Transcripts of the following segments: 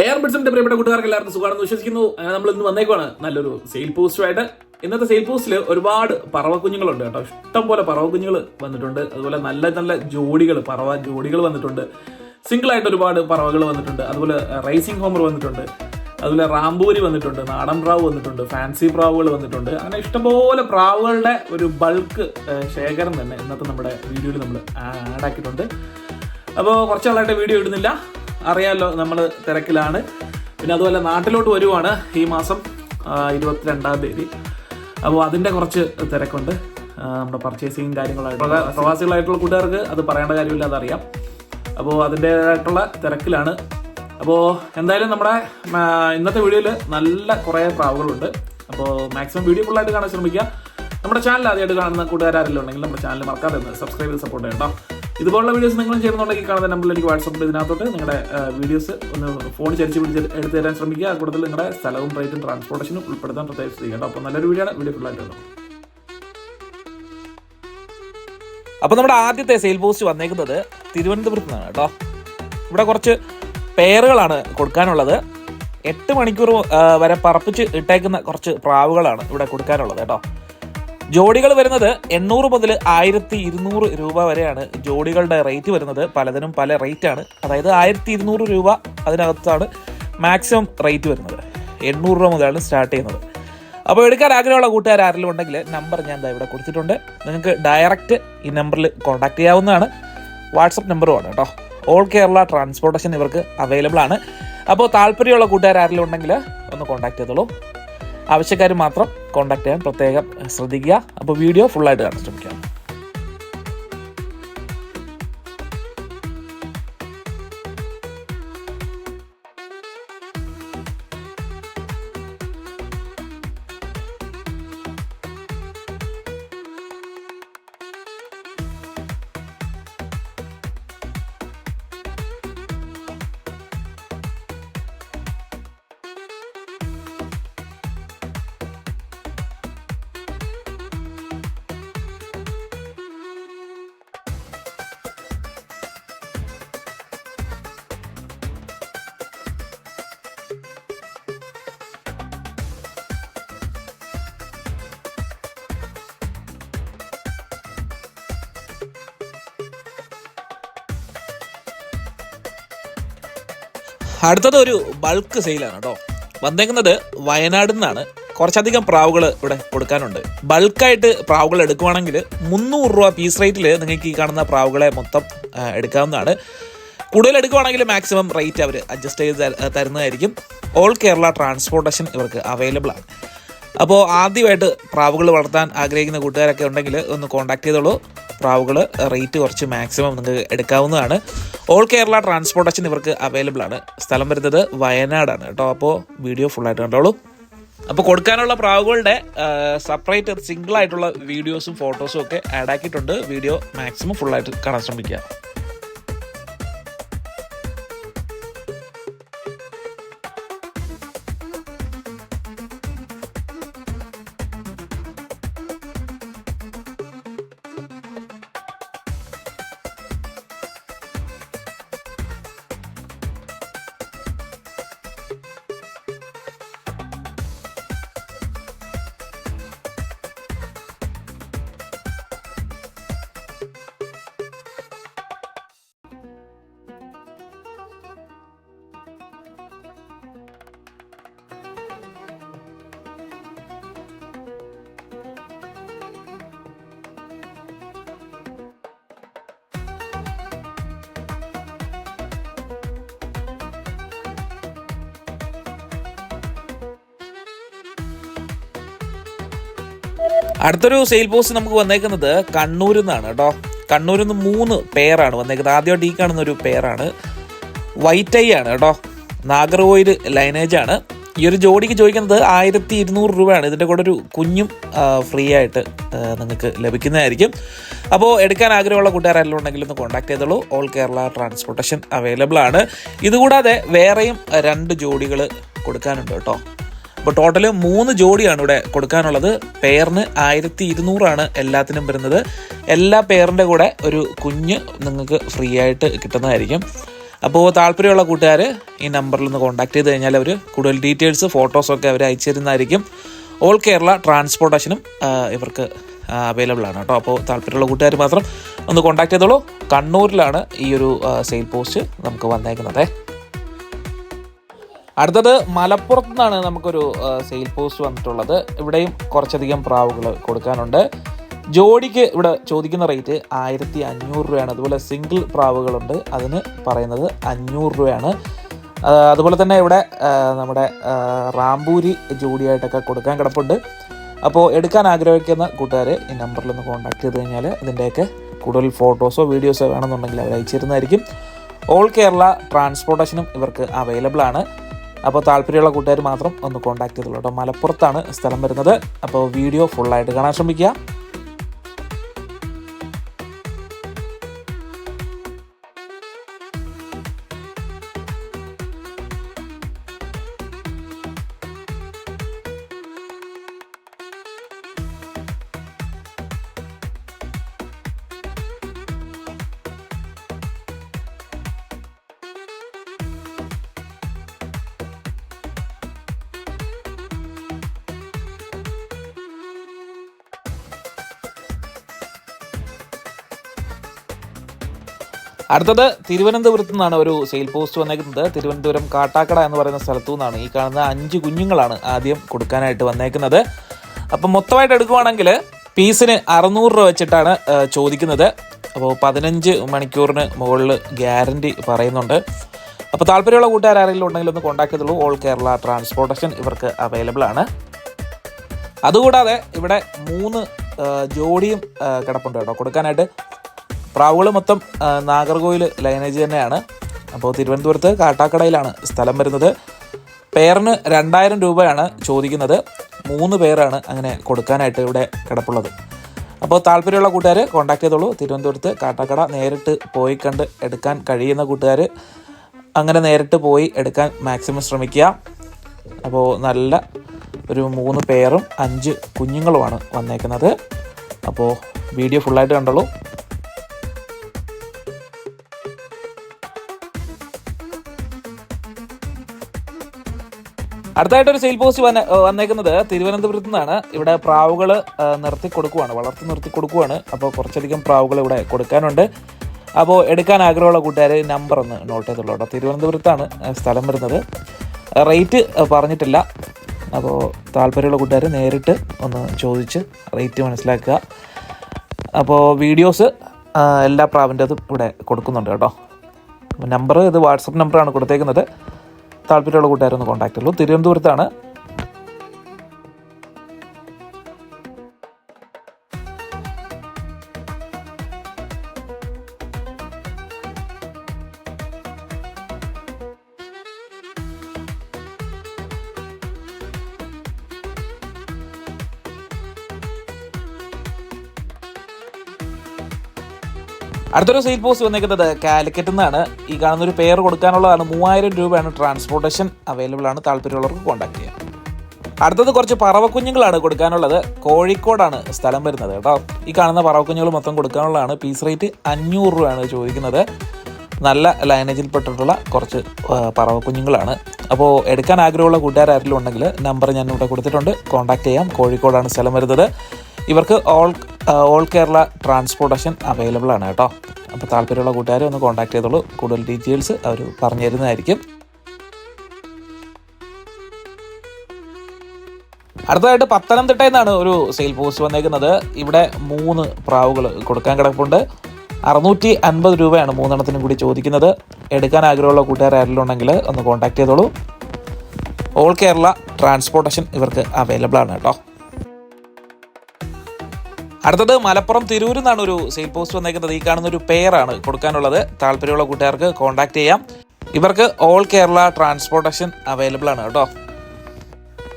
Air ബിഡ്സിന്റെ പ്രിയപ്പെട്ട കൂട്ടുകാർക്ക് എല്ലാവർക്കും സുഖമാണെന്ന് വിശ്വസിക്കുന്നു. നമ്മൾ ഇന്ന് വന്നേക്കുവാണ്. നല്ലൊരു സെയിൽ പോസ്റ്റുമായിട്ട് ഇന്നത്തെ സെയിൽ പോസ്റ്റിൽ ഒരുപാട് പറവ കുഞ്ഞുങ്ങളുണ്ട് കേട്ടോ. ഇഷ്ടം പോലെ പറവ കുഞ്ഞുങ്ങൾ വന്നിട്ടുണ്ട്. അതുപോലെ നല്ല നല്ല ജോഡികൾ പറവ ജോഡികൾ വന്നിട്ടുണ്ട്. സിംഗിൾ ആയിട്ട് ഒരുപാട് പറവകൾ വന്നിട്ടുണ്ട്. അതുപോലെ റൈസിംഗ് ഹോമർ വന്നിട്ടുണ്ട്. അതുപോലെ റാംബൂരി വന്നിട്ടുണ്ട്. നാടൻ പ്രാവ് വന്നിട്ടുണ്ട്. ഫാൻസി പ്രാവുകൾ വന്നിട്ടുണ്ട്. അങ്ങനെ ഇഷ്ടംപോലെ പ്രാവുകളുടെ ഒരു ബൾക്ക് ശേഖരം തന്നെ ഇന്നത്തെ നമ്മുടെ വീഡിയോയിൽ നമ്മൾ ആഡ് ആക്കിയിട്ടുണ്ട്. അപ്പോൾ കുറച്ച് നാളായിട്ട് വീഡിയോ ഇടുന്നില്ല. അറിയാമല്ലോ നമ്മൾ തിരക്കിലാണ്. പിന്നെ അതുപോലെ നാട്ടിലോട്ട് വരുവാണ് ഈ മാസം ഇരുപത്തിരണ്ടാം തീയതി. അപ്പോൾ അതിന്റെ കുറച്ച് തിരക്കുണ്ട്. നമ്മുടെ പർച്ചേസിങ് കാര്യങ്ങളായിട്ട് പ്രവാസികളായിട്ടുള്ള കൂട്ടുകാർക്ക് അത് പറയേണ്ട കാര്യമില്ല അതറിയാം. അപ്പോൾ അതിന്റേതായിട്ടുള്ള തിരക്കിലാണ്. അപ്പോൾ എന്തായാലും നമ്മുടെ ഇന്നത്തെ വീഡിയോയിൽ നല്ല കുറേ പ്രാവുകളുണ്ട്. അപ്പോൾ മാക്സിമം വീഡിയോ ഫുള്ളായിട്ട് കാണാൻ ശ്രമിക്കുക. നമ്മുടെ ചാനൽ ആദ്യമായിട്ട് കാണുന്ന കൂട്ടുകാരെല്ലാം ഉണ്ടെങ്കിൽ നമ്മുടെ ചാനൽ മറക്കാതെ സബ്സ്ക്രൈബ് ചെയ്ത് സപ്പോർട്ട് ചെയ്യണം ഇതുപോലുള്ള വീഡിയോസ് നിങ്ങളും ചെയ്യുന്നുണ്ടെങ്കിൽ കാണുന്ന നമ്പറിൽ എനിക്ക് വാട്സപ്പിൽ ഇതിനകത്തോട്ട്. നിങ്ങളുടെ വീഡിയോസ് ഒന്ന് ഫോൺ ചരിച്ച് പിടിച്ച് എടുത്തു തരാൻ ശ്രമിക്കുക. കൂടുതൽ നിങ്ങളുടെ സ്ഥലവും റേറ്റും ട്രാൻസ്പോർട്ടേഷനും ഉൾപ്പെടുത്താൻ പ്രത്യേകം കേട്ടോ അപ്പോൾ നല്ലൊരു വീഡിയോ ആണ്. വീഡിയോ കാണാം. അപ്പോൾ നമ്മുടെ ആദ്യത്തെ സെയിൽ പോസ്റ്റ് വന്നേക്കുന്നത് തിരുവനന്തപുരത്ത് നിന്നാണ് കേട്ടോ. ഇവിടെ കുറച്ച് പേറുകളാണ് കൊടുക്കാനുള്ളത്. എട്ട് മണിക്കൂർ വരെ പറപ്പിച്ച് ഇട്ടേക്കുന്ന കുറച്ച് പ്രാവുകളാണ് ഇവിടെ കൊടുക്കാനുള്ളത് കേട്ടോ. ജോഡികൾ വരുന്നത് എണ്ണൂറ് മുതൽ ആയിരത്തി ഇരുന്നൂറ് രൂപ വരെയാണ് ജോഡികളുടെ റേറ്റ് വരുന്നത്. പലതിനും പല റേറ്റ് ആണ്. അതായത് ആയിരത്തി ഇരുന്നൂറ് രൂപ അതിനകത്താണ് മാക്സിമം റേറ്റ് വരുന്നത്. എണ്ണൂറ് രൂപ മുതലാണ് സ്റ്റാർട്ട് ചെയ്യുന്നത്. അപ്പോൾ എടുക്കാൻ ആഗ്രഹമുള്ള കൂട്ടുകാർ ആരെങ്കിലും ഉണ്ടെങ്കിൽ നമ്പർ ഞാൻ ദാ ഇവിടെ കൊടുത്തിട്ടുണ്ട്. നിങ്ങൾക്ക് ഡയറക്റ്റ് ഈ നമ്പറിൽ കോൺടാക്ട് ചെയ്യാവുന്നതാണ്. വാട്സപ്പ് നമ്പറുമാണ് കേട്ടോ. ഓൾ കേരള ട്രാൻസ്പോർട്ടേഷൻ ഇവർക്ക് അവൈലബിൾ ആണ്. അപ്പോൾ താല്പര്യമുള്ള കൂട്ടുകാർ ആരെങ്കിലും ഉണ്ടെങ്കിൽ ഒന്ന് കോൺടാക്ട് ചെയ്തോളൂ. ആവശ്യക്കാർ മാത്രം കോൺടാക്ട് ചെയ്യാൻ പ്രത്യേകം ശ്രദ്ധിക്കുക. അപ്പോൾ വീഡിയോ ഫുള്ളായിട്ട് കാണാൻ ശ്രമിക്കാം. അടുത്തത് ഒരു ബൾക്ക് സെയിലാണ് കേട്ടോ വന്നേക്കുന്നത് വയനാട് നിന്നാണ്. കുറച്ചധികം പ്രാവുകൾ ഇവിടെ കൊടുക്കാനുണ്ട്. ബൾക്കായിട്ട് പ്രാവുകൾ എടുക്കുവാണെങ്കിൽ മുന്നൂറ് രൂപ പീസ് റേറ്റിൽ നിങ്ങൾക്ക് ഈ കാണുന്ന പ്രാവുകളെ മൊത്തം എടുക്കാവുന്നതാണ്. കൂടുതൽ എടുക്കുവാണെങ്കിൽ മാക്സിമം റേറ്റ് അവർ അഡ്ജസ്റ്റ് ചെയ്ത് തരുന്നതായിരിക്കും. ഓൾ കേരള ട്രാൻസ്പോർട്ടേഷൻ ഇവർക്ക് അവൈലബിൾ ആണ്. അപ്പോൾ ആദ്യമായിട്ട് പ്രാവുകൾ വളർത്താൻ ആഗ്രഹിക്കുന്ന കൂട്ടുകാരൊക്കെ ഉണ്ടെങ്കിൽ ഒന്ന് കോൺടാക്ട് ചെയ്തോളൂ. പ്രാവുകൾ റേറ്റ് കുറച്ച് മാക്സിമം നിങ്ങൾക്ക് എടുക്കാവുന്നതാണ്. ഓൾ കേരള ട്രാൻസ്പോർട്ടേഷൻ ഇവർക്ക് അവൈലബിൾ ആണ്. സ്ഥലം വരുന്നത് വയനാടാണ് കേട്ടോ. അപ്പോൾ വീഡിയോ ഫുള്ളായിട്ട് കണ്ടോളൂ. അപ്പോൾ കൊടുക്കാനുള്ള പ്രാവുകളുടെ സെപ്പറേറ്റ് സിംഗിൾ ആയിട്ടുള്ള വീഡിയോസും ഫോട്ടോസും ഒക്കെ ആഡ് ആക്കിയിട്ടുണ്ട്. വീഡിയോ മാക്സിമം ഫുള്ളായിട്ട് കാണാൻ ശ്രമിക്കുക. അടുത്തൊരു സെയിൽ പോസ്റ്റ് നമുക്ക് വന്നേക്കുന്നത് കണ്ണൂരിൽ നിന്നാണ് കേട്ടോ. കണ്ണൂരിൽ നിന്ന് മൂന്ന് പേരാണ് വന്നേക്കുന്നത്. ആദ്യമായിട്ട് ഈ കാണുന്ന ഒരു പേരാണ് വൈറ്റ് ഐ ആണ് കേട്ടോ. നാഗർകോയിൽ ലൈനേജ് ആണ്. ഈ ഒരു ജോഡിക്ക് ചോദിക്കുന്നത് ആയിരത്തി ഇരുന്നൂറ് രൂപയാണ്. ഇതിന്റെ കൂടെ ഒരു കുഞ്ഞും ഫ്രീ ആയിട്ട് നിങ്ങൾക്ക് ലഭിക്കുന്നതായിരിക്കും. അപ്പോൾ എടുക്കാൻ ആഗ്രഹമുള്ള കൂട്ടുകാരെല്ലാം ഉണ്ടെങ്കിൽ ഒന്ന് കോൺടാക്ട് ചെയ്തോളൂ. ഓൾ കേരള ട്രാൻസ്പോർട്ടേഷൻ അവൈലബിൾ ആണ്. ഇതുകൂടാതെ വേറെയും രണ്ട് ജോഡികൾ കൊടുക്കാനുണ്ട് കേട്ടോ. അപ്പോൾ ടോട്ടൽ മൂന്ന് ജോഡിയാണ് ഇവിടെ കൊടുക്കാനുള്ളത്. പെയറിന് ആയിരത്തി ഇരുന്നൂറാണ് എല്ലാത്തിനും വരുന്നത്. എല്ലാ പെയറിന്റെ കൂടെ ഒരു കുഞ്ഞ് നിങ്ങൾക്ക് ഫ്രീ ആയിട്ട് കിട്ടുന്നതായിരിക്കും. അപ്പോൾ താല്പര്യമുള്ള കൂട്ടുകാർ ഈ നമ്പറിൽ നിന്ന് കോൺടാക്ട് ചെയ്ത് കഴിഞ്ഞാൽ അവർ കൂടുതൽ ഡീറ്റെയിൽസ് ഫോട്ടോസൊക്കെ അവർ അയച്ചു തരുന്നതായിരിക്കും. ഓൾ കേരള ട്രാൻസ്പോർട്ടേഷനും ഇവർക്ക് അവൈലബിൾ ആണ് കേട്ടോ. അപ്പോൾ താല്പര്യമുള്ള കൂട്ടുകാർ മാത്രം ഒന്ന് കോൺടാക്ട് ചെയ്തോളൂ. കണ്ണൂരിലാണ് ഈ ഒരു സെയിൽ പോസ്റ്റ് നമുക്ക് വന്നേക്കുന്നത്. അടുത്തത് മലപ്പുറത്ത് നിന്നാണ് നമുക്കൊരു സെയിൽ പോസ്റ്റ് വന്നിട്ടുള്ളത്. ഇവിടെയും കുറച്ചധികം പ്രാവുകൾ കൊടുക്കാനുണ്ട്. ജോഡിക്ക് ഇവിടെ ചോദിക്കുന്ന റേറ്റ് ആയിരത്തി അഞ്ഞൂറ് രൂപയാണ്. അതുപോലെ സിംഗിൾ പ്രാവുകളുണ്ട്. അതിന് പറയുന്നത് അഞ്ഞൂറ് രൂപയാണ്. അതുപോലെ തന്നെ ഇവിടെ നമ്മുടെ റാംപൂരി ജോഡിയായിട്ടൊക്കെ കൊടുക്കാൻ കിടപ്പുണ്ട്. അപ്പോൾ എടുക്കാൻ ആഗ്രഹിക്കുന്ന കൂട്ടുകാർ ഈ നമ്പറിൽ ഒന്ന് കോൺടാക്ട് ചെയ്ത് കഴിഞ്ഞാൽ ഇതിന്റെയൊക്കെ കൂടുതൽ ഫോട്ടോസോ വീഡിയോസോ വേണമെന്നുണ്ടെങ്കിൽ അവർ അയച്ചിരുന്നതായിരിക്കും. ഓൾ കേരള ട്രാൻസ്പോർട്ടേഷനും ഇവർക്ക് അവൈലബിൾ ആണ്. അപ്പോൾ താല്പര്യമുള്ള കൂട്ടുകാർ മാത്രം ഒന്ന് കോൺടാക്ട് ചെയ്തോളൂ കേട്ടോ. മലപ്പുറത്താണ് സ്ഥലം വരുന്നത്. അപ്പോൾ വീഡിയോ ഫുള്ളായിട്ട് കാണാൻ ശ്രമിക്കുക. അടുത്തത് തിരുവനന്തപുരത്ത് നിന്നാണ് ഒരു സെയിൽ പോസ്റ്റ് വന്നേക്കുന്നത്. തിരുവനന്തപുരം കാട്ടാക്കട എന്ന് പറയുന്ന സ്ഥലത്തു നിന്നാണ് ഈ കാണുന്ന അഞ്ച് കുഞ്ഞുങ്ങളാണ് ആദ്യം കൊടുക്കാനായിട്ട് വന്നേക്കുന്നത്. അപ്പം മൊത്തമായിട്ട് എടുക്കുവാണെങ്കിൽ പീസിന് അറുന്നൂറ് രൂപ വെച്ചിട്ടാണ് ചോദിക്കുന്നത്. അപ്പോൾ പതിനഞ്ച് മണിക്കൂറിന് മുകളിൽ ഗ്യാരണ്ടി പറയുന്നുണ്ട്. അപ്പോൾ താല്പര്യമുള്ള കൂട്ടുകാർ ആരെങ്കിലും ഉണ്ടെങ്കിൽ ഒന്ന് കോൺടാക്ട് ചെയ്തുള്ളൂ ഓൾ കേരള ട്രാൻസ്പോർട്ടേഷൻ ഇവർക്ക് അവൈലബിൾ ആണ്. അതുകൂടാതെ ഇവിടെ മൂന്ന് ജോഡിയും കിടപ്പുണ്ട് കേട്ടോ. കൊടുക്കാനായിട്ട് പ്രാവുകൾ മൊത്തം നാഗർകോയിൽ ലൈനേജ് തന്നെയാണ്. അപ്പോൾ തിരുവനന്തപുരത്ത് കാട്ടാക്കടയിലാണ് സ്ഥലം വരുന്നത്. പേറിന് രണ്ടായിരം രൂപയാണ് ചോദിക്കുന്നത്. മൂന്ന് പേരാണ് അങ്ങനെ കൊടുക്കാനായിട്ട് ഇവിടെ കിടപ്പുള്ളത്. അപ്പോൾ താല്പര്യമുള്ള കൂട്ടുകാർ കോൺടാക്ട് ചെയ്തോളൂ. തിരുവനന്തപുരത്ത് കാട്ടാക്കട നേരിട്ട് പോയി കണ്ട് എടുക്കാൻ കഴിയുന്ന കൂട്ടുകാർ അങ്ങനെ നേരിട്ട് പോയി എടുക്കാൻ മാക്സിമം ശ്രമിക്കുക. അപ്പോൾ നല്ല ഒരു മൂന്ന് പേരും അഞ്ച് കുഞ്ഞുങ്ങളുമാണ് വന്നേക്കുന്നത്. അപ്പോൾ വീഡിയോ ഫുള്ളായിട്ട് കണ്ടോളൂ. അടുത്തായിട്ട് ഒരു സെയിൽ പോസ്റ്റ് വന്ന വന്നേക്കുന്നത് തിരുവനന്തപുരത്ത് നിന്നാണ്. ഇവിടെ പ്രാവുകൾ നിർത്തി കൊടുക്കുവാണ് വളർത്തി നിർത്തി കൊടുക്കുവാണ്. അപ്പോൾ കുറച്ചധികം പ്രാവുകൾ ഇവിടെ കൊടുക്കാനുണ്ട്. അപ്പോൾ എടുക്കാൻ ആഗ്രഹമുള്ള കൂട്ടുകാർ നമ്പർ ഒന്ന് നോട്ട് ചെയ്തുള്ളൂ കേട്ടോ. തിരുവനന്തപുരത്താണ് സ്ഥലം വരുന്നത്. റേറ്റ് പറഞ്ഞിട്ടില്ല. അപ്പോൾ താല്പര്യമുള്ള കൂട്ടുകാർ നേരിട്ട് ഒന്ന് ചോദിച്ച് റേറ്റ് മനസ്സിലാക്കുക. അപ്പോൾ വീഡിയോസ് എല്ലാ പ്രാവിന്റെതും ഇവിടെ കൊടുക്കുന്നുണ്ട് കേട്ടോ. നമ്പർ ഇത് വാട്സപ്പ് നമ്പറാണ് കൊടുത്തേക്കുന്നത്. താല്പര്യമുള്ള കൂട്ടുകാരൊന്ന് കോൺടാക്ട് ഉള്ളൂ തിരുവനന്തപുരത്താണ് അടുത്തൊരു സെയിൽ പോസ്റ്റ് വന്നേക്കുന്നത് കാലിക്കറ്റ് നിന്നാണ്. ഈ കാണുന്ന ഒരു പേർ കൊടുക്കാനുള്ളതാണ്. മൂവായിരം രൂപയാണ് ട്രാൻസ്പോർട്ടേഷൻ അവൈലബിൾ ആണ് താല്പര്യമുള്ളവർക്ക് കോൺടാക്ട് ചെയ്യാം അടുത്തത് കുറച്ച് പറവക്കുഞ്ഞുങ്ങളാണ് കൊടുക്കാനുള്ളത്. കോഴിക്കോടാണ് സ്ഥലം വരുന്നത് കേട്ടോ. ഈ കാണുന്ന പറവക്കുഞ്ഞുങ്ങൾ മൊത്തം കൊടുക്കാനുള്ളതാണ്. പീസ് റേറ്റ് അഞ്ഞൂറ് രൂപയാണ് ചോദിക്കുന്നത്. നല്ല ലൈനേജിൽപ്പെട്ടിട്ടുള്ള കുറച്ച് പറവക്കുഞ്ഞുങ്ങളാണ്. അപ്പോൾ എടുക്കാൻ ആഗ്രഹമുള്ള കൂട്ടുകാരെങ്കിലും ഉണ്ടെങ്കിൽ നമ്പർ ഞാൻ ഇവിടെ കൊടുത്തിട്ടുണ്ട്. കോൺടാക്ട് ചെയ്യാം. കോഴിക്കോടാണ് സ്ഥലം വരുന്നത്. ഇവർക്ക് all all Kerala transportation available ആണ് കേട്ടോ. അപ്പോൾ താല്പര്യമുള്ള കൂട്ടുകാരെ ഒന്ന് കോൺടാക്ട് ചെയ്തോളൂ. കൂടുതൽ ഡീറ്റെയിൽസ് അവർ പറഞ്ഞു തരുന്നതായിരിക്കും. അടുത്തതായിട്ട് പത്തനംതിട്ടയിൽ നിന്നാണ് ഒരു സെയിൽ പോസ്റ്റ് വന്നേക്കുന്നത്. ഇവിടെ മൂന്ന് പ്രാവുകൾ കൊടുക്കാൻ കിടപ്പുണ്ട്. അറുന്നൂറ്റി അൻപത് രൂപയാണ് മൂന്നെണ്ണത്തിനും കൂടി ചോദിക്കുന്നത്. എടുക്കാൻ ആഗ്രഹമുള്ള കൂട്ടുകാർ ആരെങ്കിലും ഉണ്ടെങ്കിൽ ഒന്ന് കോൺടാക്ട് ചെയ്തോളൂ. ഓൾ കേരള ട്രാൻസ്പോർട്ടേഷൻ ഇവർക്ക് അവൈലബിൾ ആണ് കേട്ടോ. അടുത്തത് മലപ്പുറം തിരൂരിൽ നിന്നാണ് ഒരു സെയിൽ പോസ്റ്റ് വന്നേക്കുന്നത്. ഈ കാണുന്ന ഒരു പെയറാണ് കൊടുക്കാനുള്ളത്. താല്പര്യമുള്ള കൂട്ടുകാർക്ക് കോൺടാക്ട് ചെയ്യാം. ഇവർക്ക് ഓൾ കേരള ട്രാൻസ്പോർട്ടേഷൻ അവൈലബിൾ ആണ് കേട്ടോ.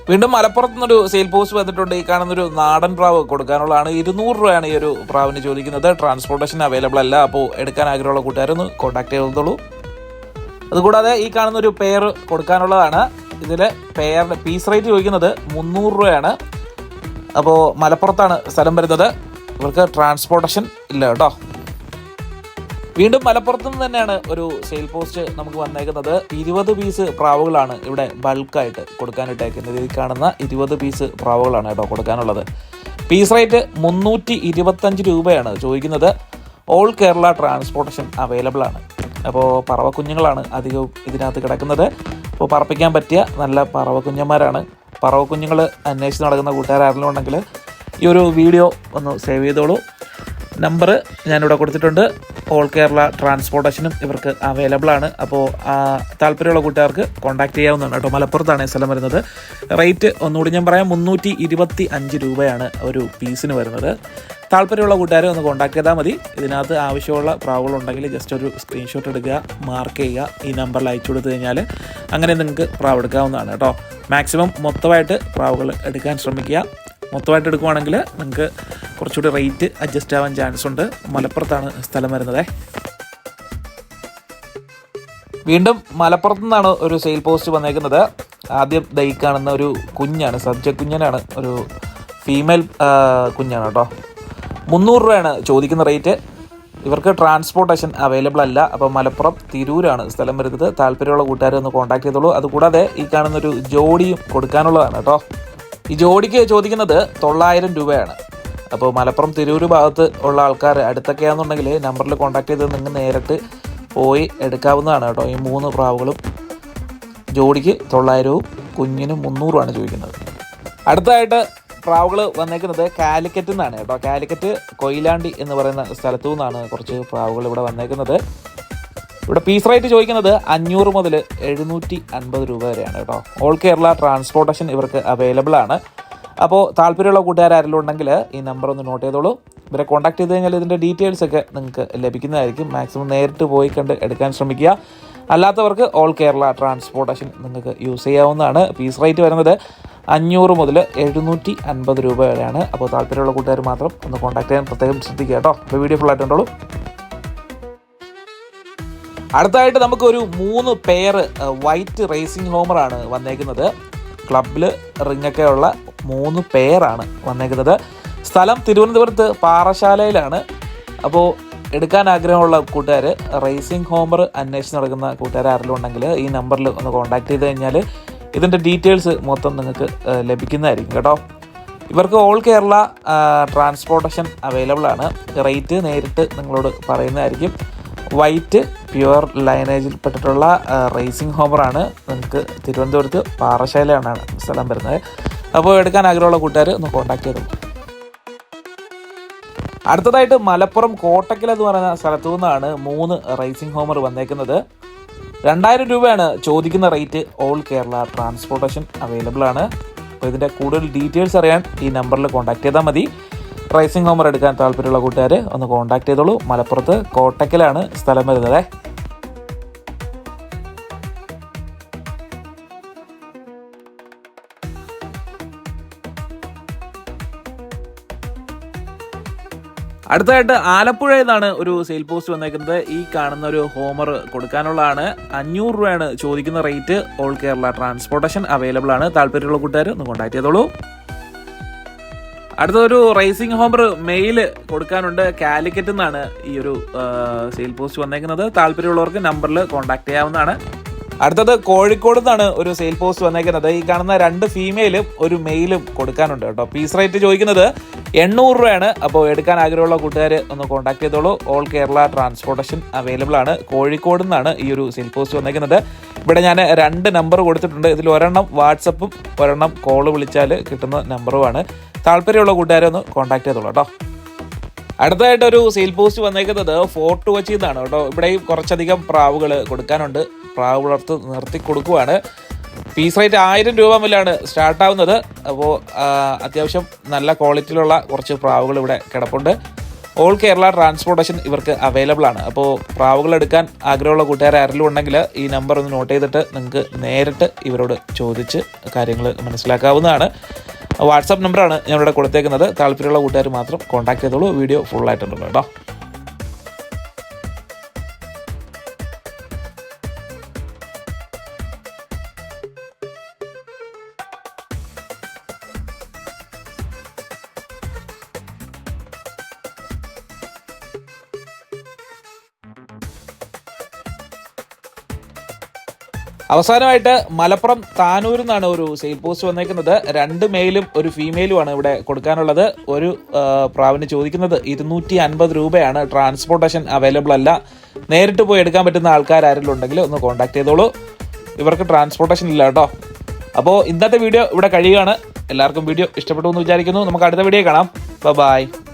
വീണ്ടും മലപ്പുറത്ത് നിന്നൊരു സെയിൽ പോസ്റ്റ് വന്നിട്ടുണ്ട്. ഈ കാണുന്നൊരു നാടൻ പ്രാവ് കൊടുക്കാനുള്ളതാണ്. ഇരുന്നൂറ് രൂപയാണ് ഈ ഒരു പ്രാവിന് ചോദിക്കുന്നത്. ട്രാൻസ്പോർട്ടേഷൻ അവൈലബിൾ അല്ല. അപ്പോൾ എടുക്കാൻ ആഗ്രഹമുള്ള കൂട്ടുകാരൊന്ന് കോൺടാക്ട് ചെയ്തോളൂ അതുകൂടാതെ ഈ കാണുന്ന ഒരു കൊടുക്കാനുള്ളതാണ്. ഇതിൽ പെയറിന്റെ പീസ് റേറ്റ് ചോദിക്കുന്നത് മുന്നൂറ് രൂപയാണ്. അപ്പോൾ മലപ്പുറത്താണ് സ്ഥലം വരുന്നത്. ഇവർക്ക് ട്രാൻസ്പോർട്ടേഷൻ ഇല്ല കേട്ടോ. വീണ്ടും മലപ്പുറത്ത് നിന്ന് തന്നെയാണ് ഒരു സെയിൽ പോസ്റ്റ് നമുക്ക് വന്നേക്കുന്നത്. ഇരുപത് പീസ് പ്രാവുകളാണ് ഇവിടെ ബൾക്കായിട്ട് കൊടുക്കാനിട്ടേക്കുന്നത്. ഇതിൽ കാണുന്ന ഇരുപത് പീസ് പ്രാവുകളാണ് കേട്ടോ കൊടുക്കാനുള്ളത്. പീസ് റേറ്റ് മുന്നൂറ്റി ഇരുപത്തഞ്ച് രൂപയാണ് ചോദിക്കുന്നത്. ഓൾ കേരള ട്രാൻസ്പോർട്ടേഷൻ അവൈലബിൾ ആണ്. അപ്പോൾ പറവ കുഞ്ഞുങ്ങളാണ് അധികവും ഇതിനകത്ത് കിടക്കുന്നത്. അപ്പോൾ പറപ്പിക്കാൻ പറ്റിയ നല്ല പറവ കുഞ്ഞന്മാരാണ് പറവ കുഞ്ഞുങ്ങൾ അന്വേഷിച്ച് നടക്കുന്ന കൂട്ടുകാരെങ്കിലും ഉണ്ടെങ്കിൽ ഈ ഒരു വീഡിയോ ഒന്ന് സേവ് ചെയ്തോളൂ. നമ്പർ ഞാനിവിടെ കൊടുത്തിട്ടുണ്ട്. ഓൾ കേരള ട്രാൻസ്പോർട്ടേഷനും ഇവർക്ക് അവൈലബിൾ ആണ്. അപ്പോൾ താല്പര്യമുള്ള കൂട്ടുകാർക്ക് കോൺടാക്ട് ചെയ്യാവുന്നതാണ് കേട്ടോ. മലപ്പുറത്താണ് സ്ഥലം വരുന്നത്. റേറ്റ് ഒന്നുകൂടി ഞാൻ പറയാം മുന്നൂറ്റി ഇരുപത്തി അഞ്ച് രൂപയാണ് ഒരു പീസിന് വരുന്നത്. താല്പര്യമുള്ള കൂട്ടുകാരെ ഒന്ന് കോൺടാക്ട് ചെയ്താൽ മതി. ഇതിനകത്ത് ആവശ്യമുള്ള പ്രാവുകളുണ്ടെങ്കിൽ ജസ്റ്റ് ഒരു സ്ക്രീൻഷോട്ട് എടുക്കുക മാർക്ക് ചെയ്യുക ഈ നമ്പറിൽ അയച്ചു കൊടുത്തു കഴിഞ്ഞാൽ അങ്ങനെ നിങ്ങൾക്ക് പ്രാവ് എടുക്കാവുന്നതാണ് കേട്ടോ. മാക്സിമം മൊത്തമായിട്ട് പ്രാവുകൾ എടുക്കാൻ ശ്രമിക്കുക. മൊത്തമായിട്ട് എടുക്കുവാണെങ്കിൽ നിങ്ങൾക്ക് കുറച്ചുകൂടി റേറ്റ് അഡ്ജസ്റ്റ് ആവാൻ ചാൻസ് ഉണ്ട്. മലപ്പുറത്താണ് സ്ഥലം വരുന്നത്. വീണ്ടും മലപ്പുറത്ത് നിന്നാണ് ഒരു സെയിൽ പോസ്റ്റ് വന്നേക്കുന്നത്. ആദ്യം ദൈ കാണുന്ന ഒരു കുഞ്ഞാണ് സബ്ജ കുഞ്ഞനാണ്. ഒരു ഫീമെയിൽ കുഞ്ഞാണ് കേട്ടോ. മുന്നൂറ് രൂപയാണ് ചോദിക്കുന്ന റേറ്റ്. ഇവർക്ക് ട്രാൻസ്പോർട്ടേഷൻ അവൈലബിൾ അല്ല. അപ്പോൾ മലപ്പുറം തിരൂരാണ് സ്ഥലം വരുന്നത്. താല്പര്യമുള്ള കൂട്ടുകാരെ ഒന്ന് കോൺടാക്ട് ചെയ്തോളൂ. അതുകൂടാതെ ഈ കാണുന്ന ഒരു ജോഡിയും കൊടുക്കാനുള്ളതാണ് കേട്ടോ. ഈ ജോഡിക്ക് ചോദിക്കുന്നത് തൊള്ളായിരം രൂപയാണ്. അപ്പോൾ മലപ്പുറം തിരൂർ ഭാഗത്ത് ഉള്ള ആൾക്കാർ അടുത്തൊക്കെയാണെന്നുണ്ടെങ്കിൽ നമ്പറിൽ കോൺടാക്ട് ചെയ്ത് നിങ്ങൾ നേരിട്ട് പോയി എടുക്കാവുന്നതാണ് കേട്ടോ. ഈ മൂന്ന് പ്രാവുകളും ജോഡിക്ക് തൊള്ളായിരവും കുഞ്ഞിന് മുന്നൂറുമാണ് ചോദിക്കുന്നത്. അടുത്തായിട്ട് പ്രാവുകൾ വന്നേക്കുന്നത് കാലിക്കറ്റ് നിന്നാണ് കേട്ടോ. കാലിക്കറ്റ് കൊയിലാണ്ടി എന്ന് പറയുന്ന സ്ഥലത്തു നിന്നാണ് കുറച്ച് പ്രാവുകൾ ഇവിടെ വന്നേക്കുന്നത്. ഇവിടെ പീസ് റേറ്റ് ചോദിക്കുന്നത് അഞ്ഞൂറ് മുതൽ എഴുന്നൂറ്റി അൻപത് രൂപ വരെയാണ് കേട്ടോ. ഓൾ കേരള ട്രാൻസ്പോർട്ടേഷൻ ഇവർക്ക് അവൈലബിൾ ആണ്. അപ്പോൾ താല്പര്യമുള്ള കൂട്ടുകാരെല്ലാം ഉണ്ടെങ്കിൽ ഈ നമ്പർ ഒന്ന് നോട്ട് ചെയ്തോളൂ. ഇവരെ കോൺടാക്ട് ചെയ്ത് കഴിഞ്ഞാൽ ഇതിന്റെ ഡീറ്റെയിൽസ് ഒക്കെ നിങ്ങൾക്ക് ലഭിക്കുന്നതായിരിക്കും. മാക്സിമം നേരിട്ട് പോയി കണ്ട് എടുക്കാൻ ശ്രമിക്കുക. അല്ലാത്തവർക്ക് ഓൾ കേരള ട്രാൻസ്പോർട്ടേഷൻ നിങ്ങൾക്ക് യൂസ് ചെയ്യാവുന്നതാണ്. പീസ് റേറ്റ് വരുന്നത് അഞ്ഞൂറ് മുതൽ എഴുന്നൂറ്റി അൻപത് രൂപ വരെയാണ്. അപ്പോൾ താല്പര്യമുള്ള കൂട്ടുകാർ മാത്രം ഒന്ന് കോൺടാക്ട് ചെയ്യാൻ പ്രത്യേകം ശ്രദ്ധിക്കുക കേട്ടോ. അപ്പോൾ വീഡിയോ ഫുൾ ആയിട്ടുണ്ടോളൂ അടുത്തായിട്ട് നമുക്കൊരു മൂന്ന് പെയർ വൈറ്റ് റേസിംഗ് ഹോമറാണ് വന്നേക്കുന്നത്. ക്ലബിൽ റിങ്ങൊക്കെ ഉള്ള മൂന്ന് പെയറാണ് വന്നേക്കുന്നത്. സ്ഥലം തിരുവനന്തപുരത്ത് പാറശാലയിലാണ്. അപ്പോൾ എടുക്കാൻ ആഗ്രഹമുള്ള കൂട്ടുകാർ റേസിംഗ് ഹോമർ അന്വേഷിച്ച് നടക്കുന്ന കൂട്ടുകാർ ആരെങ്കിലും ഉണ്ടെങ്കിൽ ഈ നമ്പറിൽ ഒന്ന് കോൺടാക്ട് ചെയ്ത് കഴിഞ്ഞാൽ ഇതിന്റെ ഡീറ്റെയിൽസ് മൊത്തം നിങ്ങൾക്ക് ലഭിക്കുന്നതായിരിക്കും കേട്ടോ. ഇവർക്ക് ഓൾ കേരള ട്രാൻസ്പോർട്ടേഷൻ അവൈലബിൾ ആണ്. റേറ്റ് നേരിട്ട് നിങ്ങളോട് പറയുന്നതായിരിക്കും. വൈറ്റ് പ്യുവർ ലൈനേജിൽപ്പെട്ടിട്ടുള്ള റേസിംഗ് ഹോമറാണ് നിങ്ങൾക്ക് തിരുവനന്തപുരത്ത് പാറശാലയാണ് സ്ഥലം വരുന്നത്. അപ്പോൾ എടുക്കാൻ ആഗ്രഹമുള്ള കൂട്ടുകാർ ഒന്ന് കോൺടാക്ട് ചെയ്തു. അടുത്തതായിട്ട് മലപ്പുറം കോട്ടക്കൽ എന്ന് പറയുന്ന സ്ഥലത്തു നിന്നാണ് മൂന്ന് റേസിംഗ് ഹോമർ വന്നേക്കുന്നത്. രണ്ടായിരം രൂപയാണ് ചോദിക്കുന്ന rate all Kerala transportation available ആണ്. അപ്പോൾ ഇതിന്റെ കൂടുതൽ ഡീറ്റെയിൽസ് അറിയാൻ ഈ നമ്പറിൽ കോൺടാക്ട് ചെയ്താൽ മതി. റേസിംഗ് ഹോമർ എടുക്കാൻ താല്പര്യമുള്ള കൂട്ടുകാർ ഒന്ന് കോൺടാക്ട് ചെയ്തോളൂ. മലപ്പുറത്ത് കോട്ടക്കലാണ് സ്ഥലം വരുന്നത്. അടുത്തതായിട്ട് ആലപ്പുഴയിൽ നിന്നാണ് ഒരു സെയിൽ പോസ്റ്റ് വന്നേക്കുന്നത്. ഈ കാണുന്ന ഒരു ഹോമർ കൊടുക്കാനുള്ളതാണ്. അഞ്ഞൂറ് രൂപയാണ് ചോദിക്കുന്ന rate all Kerala transportation available ആണ്. താല്പര്യമുള്ള കൂട്ടുകാർ ഒന്ന് കോൺടാക്ട് ചെയ്തോളൂ. അടുത്തൊരു റേസിംഗ് ഹോമർ മെയിൽ കൊടുക്കാനുണ്ട്. കാലിക്കറ്റ് നിന്നാണ് ഈ ഒരു സെയിൽ പോസ്റ്റ് വന്നേക്കുന്നത്. താല്പര്യമുള്ളവർക്ക് നമ്പറിൽ കോൺടാക്ട് ചെയ്യാവുന്നതാണ്. അടുത്തത് കോഴിക്കോട് നിന്നാണ് ഒരു സെയിൽ പോസ്റ്റ് വന്നേക്കുന്നത്. ഈ കാണുന്ന രണ്ട് ഫീമെയിലും ഒരു മെയിലും കൊടുക്കാനുണ്ട് കേട്ടോ. പീസ് റേറ്റ് ചോദിക്കുന്നത് എണ്ണൂറ് രൂപയാണ്. അപ്പോൾ എടുക്കാൻ ആഗ്രഹമുള്ള കൂട്ടുകാർ ഒന്ന് കോൺടാക്ട് ചെയ്തോളൂ. ഓൾ കേരള ട്രാൻസ്പോർട്ടേഷൻ അവൈലബിൾ ആണ്. കോഴിക്കോട് നിന്നാണ് ഈ ഒരു സെയിൽ പോസ്റ്റ് വന്നേക്കുന്നത്. ഇവിടെ ഞാൻ രണ്ട് നമ്പർ കൊടുത്തിട്ടുണ്ട്. ഇതിൽ ഒരെണ്ണം വാട്സപ്പും ഒരെണ്ണം കോൾ വിളിച്ചാൽ കിട്ടുന്ന നമ്പറുമാണ് താല്പര്യമുള്ള കൂട്ടുകാരെ ഒന്ന് കോൺടാക്ട് ചെയ്തോളൂ കേട്ടോ. അടുത്തതായിട്ട് ഒരു സെയിൽ പോസ്റ്റ് വന്നേക്കുന്നത് ഫോർട്ട് കൊച്ചി എന്നാണ് കേട്ടോ. ഇവിടെയും കുറച്ചധികം പ്രാവുകൾ കൊടുക്കാനുണ്ട്. പ്രാവ് വളർത്ത് നിർത്തി കൊടുക്കുവാണ്. ഫീസ് റേറ്റ് ആയിരം രൂപ മുതലാണ് സ്റ്റാർട്ടാവുന്നത് അപ്പോൾ അത്യാവശ്യം നല്ല ക്വാളിറ്റിയിലുള്ള കുറച്ച് പ്രാവുകൾ ഇവിടെ കിടപ്പുണ്ട്. ഓൾ കേരള ട്രാൻസ്പോർട്ടേഷൻ ഇവർക്ക് അവൈലബിൾ ആണ്. അപ്പോൾ പ്രാവുകൾ എടുക്കാൻ ആഗ്രഹമുള്ള കൂട്ടുകാർ ആരെങ്കിലും ഉണ്ടെങ്കിൽ ഈ നമ്പർ ഒന്ന് നോട്ട് ചെയ്തിട്ട് നിങ്ങൾക്ക് നേരിട്ട് ഇവരോട് ചോദിച്ച് കാര്യങ്ങൾ മനസ്സിലാക്കാവുന്നതാണ്. വാട്സാപ്പ് നമ്പറാണ് ഞാൻ ഇവിടെ കൊടുത്തേക്കുന്നത്. താല്പര്യമുള്ള കൂട്ടുകാർ മാത്രം കോൺടാക്ട് ചെയ്തോളൂ. വീഡിയോ ഫുൾ ആയിട്ടുണ്ടല്ലോ കേട്ടോ. അവസാനമായിട്ട് മലപ്പുറം താനൂരിൽ നിന്നാണ് ഒരു സെയിൽ പോസ്റ്റ് വന്നേക്കുന്നത്. രണ്ട് മെയിലും ഒരു ഫീമെയിലുമാണ് ഇവിടെ കൊടുക്കാനുള്ളത്. ഒരു പ്രാവിന് ചോദിക്കുന്നത് ഇരുന്നൂറ്റി അൻപത് രൂപയാണ്. ട്രാൻസ്പോർട്ടേഷൻ അവൈലബിൾ അല്ല. നേരിട്ട് പോയി എടുക്കാൻ പറ്റുന്ന ആൾക്കാർ ആരെങ്കിലും ഉണ്ടെങ്കിൽ ഒന്ന് കോൺടാക്ട് ചെയ്തോളൂ. ഇവർക്ക് ട്രാൻസ്പോർട്ടേഷൻ ഇല്ല കേട്ടോ. അപ്പോൾ ഇന്നത്തെ വീഡിയോ ഇവിടെ കഴിയുകയാണ്. എല്ലാവർക്കും വീഡിയോ ഇഷ്ടപ്പെട്ടു എന്ന് വിചാരിക്കുന്നു. നമുക്ക് അടുത്ത വീഡിയോ കാണാം. ബൈ